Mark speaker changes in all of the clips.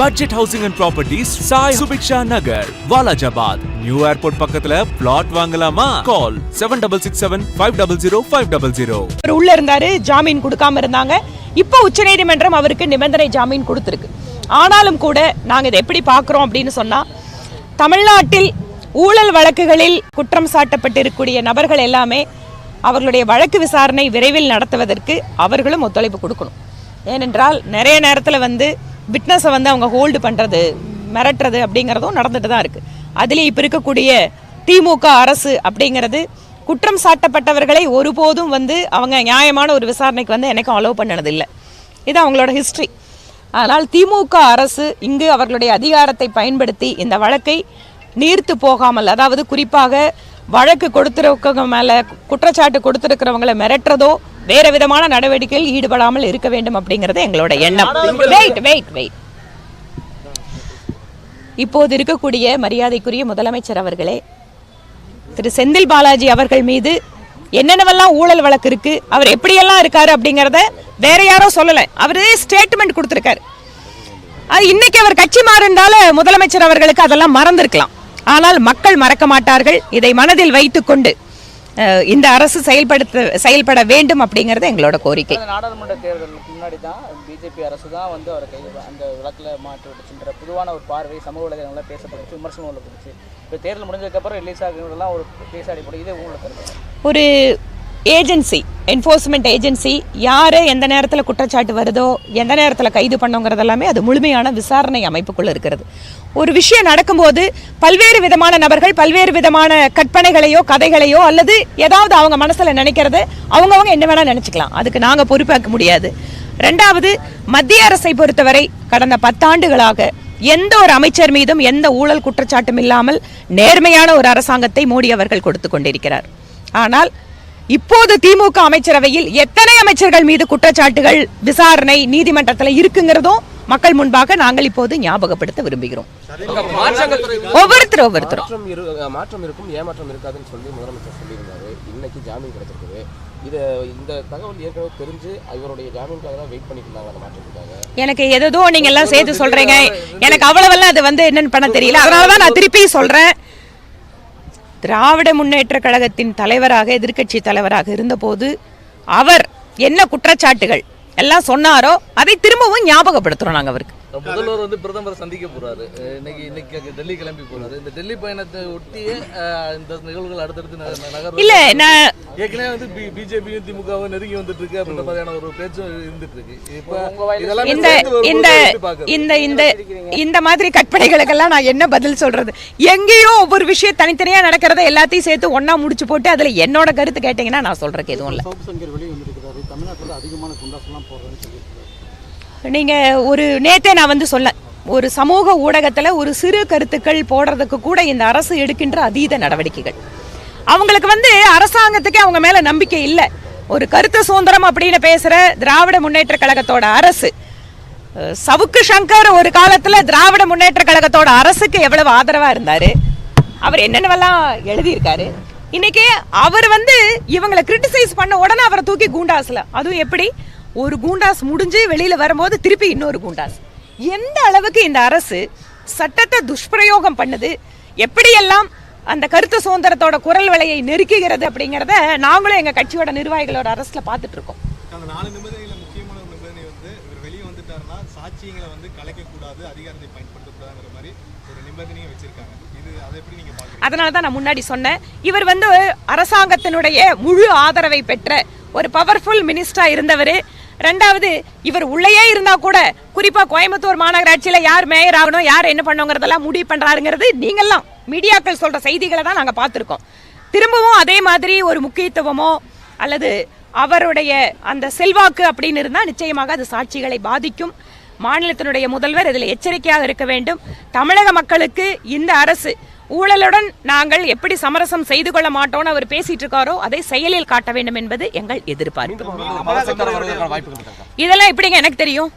Speaker 1: Budget housing and properties Sai Subiksha Nagar Walajabad new airport பக்கத்துல plot வாங்கலாமா? Call seven double six seven five double zero five double zero
Speaker 2: அவர் உள்ள இருந்தாரு ஜாமீன் கொடுக்காம இருந்தாங்க. இப்போ உச்சநீதிமன்றம் அவருக்கு நிபந்தனை ஜாமீன் கொடுத்துருக்கு. ஆனாலும் கூட நாங்கள் இதை எப்படி பார்க்குறோம் அப்படின்னு சொன்னால் தமிழ்நாட்டில் ஊழல் வழக்குகளில் குற்றம் சாட்டப்பட்டிருக்கக்கூடிய நபர்கள் எல்லாமே அவர்களுடைய வழக்கு விசாரணை விரைவில் நடத்துவதற்கு அவர்களும் ஒத்துழைப்பு கொடுக்கணும். ஏனென்றால் நிறைய நேரத்தில் வந்து விட்னஸை வந்து அவங்க ஹோல்டு பண்ணுறது மிரட்டுறது அப்படிங்கிறதும் நடந்துட்டு தான் இருக்குது அதுலேயும் இப்போ இருக்கக்கூடிய திமுக அரசு அப்படிங்கிறது குற்றம் சாட்டப்பட்டவர்களை ஒருபோதும் வந்து அவங்க நியாயமான ஒரு விசாரணைக்கு வந்து எனக்கும் அலோவ் பண்ணது இல்லை இது அவங்களோட ஹிஸ்ட்ரி ஆனால் திமுக அரசு இங்கு அவர்களுடைய அதிகாரத்தை பயன்படுத்தி இந்த வழக்கை நீர்த்து போகாமல் அதாவது குறிப்பாக வழக்கு கொடுத்துருக்க மேலே குற்றச்சாட்டு கொடுத்துருக்கிறவங்களை மிரட்டுறதோ வேற விதமான நடவடிக்கையில் ஈடுபடாமல் இருக்க வேண்டும் அப்படிங்கிறது எங்களோட எண்ணம். வெயிட் வெயிட் வெயிட் இப்போது இருக்கக்கூடிய மரியாதைக்குரிய முதலமைச்சர் அவர்களே திரு செந்தில் பாலாஜி அவர்கள் மீது என்னென்னவெல்லாம் ஊழல் வழக்கு இருக்கு அவர் எப்படியெல்லாம் இருக்காரு அப்படிங்கறத வேற யாரோ சொல்லல. அவரு ஸ்டேட்மெண்ட் கொடுத்திருக்காரு. அது இன்னைக்கு அவர் கட்சி மாறுண்டால முதலமைச்சர் அவர்களுக்கு அதெல்லாம் மறந்திருக்கலாம். ஆனால் மக்கள் மறக்க மாட்டார்கள். இதை மனதில் வைத்துக்கொண்டு இந்த அரசு செயல்படுத்த செயல்பட வேண்டும் அப்படிங்கிறது எங்களோட கோரிக்கை.
Speaker 3: நாடாளுமன்ற தேர்தலுக்கு முன்னாடி தான் பிஜேபி அரசு தான் வந்து அவரை கை அந்த விளக்கில் மாற்றி விட்டுச்சுன்ற பொதுவான ஒரு பார்வை சமூக வலைதளங்களில் பேசப்பட்டுச்சு விமர்சனம் உள்ளப்பட்டுச்சு இப்போ தேர்தல் முடிஞ்சதுக்கப்புறம் ரிலீஸ் ஆகுறதெல்லாம் ஒரு பேசாடி போட இது உங்களுக்கு
Speaker 2: ஒரு ஏஜென்சி என்ஃபோர்ஸ்மெண்ட் ஏஜென்சி யாரை எந்த நேரத்தில் குற்றச்சாட்டு வருதோ எந்த நேரத்தில் கைது பண்ணோங்கிறது எல்லாமே அது முழுமையான விசாரணை அமைப்புக்குள்ளே இருக்கிறது. ஒரு விஷயம் நடக்கும்போது பல்வேறு விதமான நபர்கள் பல்வேறு விதமான கற்பனைகளையோ கதைகளையோ அல்லது ஏதாவது அவங்க மனசில் நினைக்கிறது அவங்கவுங்க என்ன வேணால் நினச்சிக்கலாம். அதுக்கு நாங்கள் பொறுப்பாக்க முடியாது. ரெண்டாவது மத்திய அரசை பொறுத்தவரை கடந்த பத்தாண்டுகளாக எந்த ஒரு அமைச்சர் மீதும் எந்த ஊழல் குற்றச்சாட்டும் இல்லாமல் நேர்மையான ஒரு அரசாங்கத்தை மோடி அவர்கள் கொடுத்து கொண்டிருக்கிறார். ஆனால் இப்போது திமுக அமைச்சரவையில் எத்தனை அமைச்சர்கள் மீது குற்றச்சாட்டுகள் விசாரணை நீதிமன்றத்தில் இருக்குங்கிறதும் மக்கள் முன்பாக நாங்கள் இப்போது ஞாபகப்படுத்த விரும்புகிறோம். ஒவ்வொருத்தரும் ஒவ்வொருத்தரும்.
Speaker 4: மாற்றம் இரு மாற்றம் இருக்கும் ஏமாற்றம் இருக்காதுன்னு சொல்லி முதலமைச்சர் சொல்லியிருந்தாரு. இன்னைக்கு ஜாமீன் கிடைச்சிருக்குது இது இந்த தகவல் ஏற்கனவே தெரிஞ்சு இவருடைய ஜாமீனுக்காக தான் வெயிட் பண்ணிட்டு இருந்தாங்க மாற்றத்துக்காக.
Speaker 2: எனக்கு எதோ நீங்க எல்லாம் சேர்த்து சொல்றீங்க. எனக்கு அவ்வளவெல்லாம் அது வந்து என்னன்னு பண்ண தெரியல. அதனாலதான் நான் திருப்பி சொல்றேன். திராவிட முன்னேற்ற கழகத்தின் தலைவராக எதிர்க்கட்சி தலைவராக இருந்தபோது அவர் என்ன குற்றச்சாட்டுகள் எல்லாம் சொன்னாரோ அதை திரும்பவும் ஞாபகப்படுத்துகிறோம் நாங்கள் அவருக்கு.
Speaker 5: முதல்வர் வந்து பிரதமரை சந்திக்க போறாரு. இன்னைக்கு இன்னைக்கு டெல்லி கிளம்பி போறாரு. இந்த டெல்லி பயணத்தை ஒட்டியே இந்த நிகழ்வுகள் அடுத்தடுத்து நக- நகர்வு
Speaker 2: இல்ல நான்
Speaker 5: ஏற்கனவே வந்து பிஜேபியும் திமுகவும் நெருங்கி வந்துட்டு இருக்கு அப்படின்ற மாதிரியான ஒரு பேச்சும் இருந்துட்டு இருக்கு இப்ப இதெல்லாம்
Speaker 2: இந்த இந்த இந்த இந்த இந்த மாதிரி கற்பனைகளுக்கெல்லாம் நான் என்ன பதில் சொல்றது? எங்கேயோ ஒவ்வொரு விஷயம் தனித்தனியா நடக்கிறத எல்லாத்தையும் சேர்த்து ஒண்ணா முடிச்சு போட்டு அதுல என்னோட கருத்து கேட்டீங்கன்னா நான் சொல்றதுக்கு எதுவும் இல்லை.
Speaker 6: தமிழ்நாட்டில் அதிகமான குண்டாஸ்லாம் போடுறேன்னு சொல்லியிருக்காரு
Speaker 2: நீங்கள் ஒரு நேற்றே நான் வந்து சொல்ல ஒரு சமூக ஊடகத்தில் ஒரு சிறு கருத்துக்கள் போடுறதுக்கு கூட இந்த அரசு எடுக்கின்ற அதீத நடவடிக்கைகள். அவங்களுக்கு வந்து அரசாங்கத்துக்கே அவங்க மேலே நம்பிக்கை இல்லை. ஒரு கருத்து சுதந்திரம் அப்படின்னு பேசுகிற திராவிட முன்னேற்ற கழகத்தோட அரசு சவுக்கு சங்கர் ஒரு காலத்தில் திராவிட முன்னேற்ற கழகத்தோட அரசுக்கு எவ்வளவு ஆதரவாக இருந்தார்? அவர் என்னென்னவெல்லாம் எழுதியிருக்காரு? இன்னைக்கு அவர் வந்து இவங்களை கிரிட்டிசைஸ் பண்ண உடனே அவரை தூக்கி கூண்டாசல. அதுவும் எப்படி? ஒரு கூண்டாஸ் முடிஞ்சு வெளியில வரும்போது திருப்பி இன்னொரு கூண்டாஸ். எந்த அளவுக்கு இந்த அரசு சட்டத்தை துஷ்பிரயோகம் பண்ணுது எப்படியெல்லாம் அந்த கருத்து சுதந்திரத்தோட குரல் விலையை நெருக்குகிறது அப்படிங்கிறத நாங்களும் எங்க கட்சியோட நிர்வாகிகளோட அரசுல பார்த்துட்டு இருக்கோம். அதனால தான் நான் முன்னாடி சொன்னேன். இவர் வந்து அரசாங்கத்தினுடைய முழு ஆதரவை பெற்ற ஒரு பவர்ஃபுல் மினிஸ்டரா இருந்தவர். ரெண்டாவது இவர் உள்ளேயே இருந்தா கூட குறிப்பா கோயம்புத்தூர் மாநகராட்சியில யார் மேயர் ஆகணும் யார் என்ன பண்ணுங்கிறதெல்லாம் முடிவு பண்றாருங்கிறது நீங்கெல்லாம் மீடியாக்கள் சொல்ற செய்திகளை தான் நாங்க பார்த்துருக்கோம். திரும்பவும் அதே மாதிரி ஒரு முக்கியத்துவமோ அல்லது அவருடைய அந்த செல்வாக்கு அப்படின்னு இருந்தால் நிச்சயமாக அது சாட்சிகளை பாதிக்கும். மாநிலத்தினுடைய முதல்வர் இதில் எச்சரிக்கையாக இருக்க வேண்டும். தமிழக மக்களுக்கு இந்த அரசு ஊழலுடன் நாங்கள் எப்படி சமரசம் செய்து கொள்ள மாட்டோம்னு அவர் பேசிட்டு இருக்காரோ அதை செயலில் காட்ட வேண்டும் என்பது எங்கள் எதிர்பார்ப்பு. இதெல்லாம் எப்படிங்க எனக்கு தெரியும்?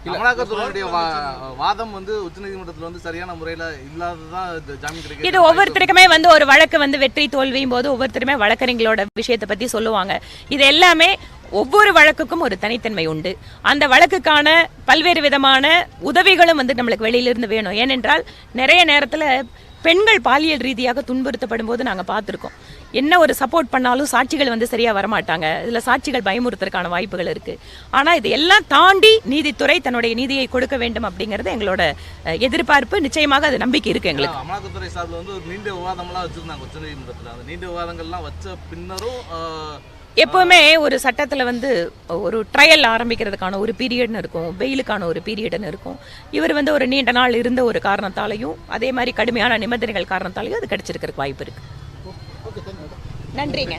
Speaker 5: வாதம் வந்து உச்சநீதிமன்றத்தில் வந்து சரியான முறையில இல்லாததான்
Speaker 2: இது ஒவ்வொருத்தருக்குமே வந்து ஒரு வழக்கு வந்து வெற்றி தோல்வியும் போது ஒவ்வொருத்தருமே வழக்கறிஞர்களோட விஷயத்தை பத்தி சொல்லுவாங்க. இது எல்லாமே ஒவ்வொரு வழக்குக்கும் ஒரு தனித்தன்மை உண்டு. அந்த வழக்குக்கான பல்வேறு விதமான உதவிகளும் வந்து நம்மளுக்கு வெளியிலிருந்து வேணும். ஏனென்றால் நிறைய நேரத்தில் பெண்கள் பாலியல் ரீதியாக துன்புறுத்தப்படும் போது நாங்கள் பார்த்துருக்கோம். என்ன ஒரு சப்போர்ட் பண்ணாலும் சாட்சிகள் வந்து சரியாக வரமாட்டாங்க. இதில் சாட்சிகள் பயமுறுத்துறதுக்கான வாய்ப்புகள் இருக்குது ஆனால் இது எல்லாம் தாண்டி நீதித்துறை தன்னுடைய நீதியை கொடுக்க வேண்டும் அப்படிங்கிறது எங்களோட எதிர்பார்ப்பு. நிச்சயமாக அது நம்பிக்கை இருக்குது எங்களுக்கு.
Speaker 5: அமலாக்கத்துறை சார்பில் வந்து ஒரு நீண்ட விவாதம்லாம் வச்சிருந்தாங்க உச்சநீதிமன்றத்தில். அந்த நீண்ட விவாதங்கள்லாம் வச்ச பின்னரும்
Speaker 2: எப்பவுமே ஒரு சட்டத்தில் வந்து ஒரு ட்ரையல் ஆரம்பிக்கிறதுக்கான ஒரு பீரியட்னு இருக்கும். பெயிலுக்கான ஒரு பீரியட்னு இருக்கும். இவர் வந்து ஒரு நீண்ட நாள் இருந்த ஒரு காரணத்தாலையும் அதே மாதிரி கடுமையான நிபந்தனைகள் காரணத்தாலையும் அது கிடைச்சிருக்கிறதுக்கு வாய்ப்பு இருக்கு. நன்றிங்க.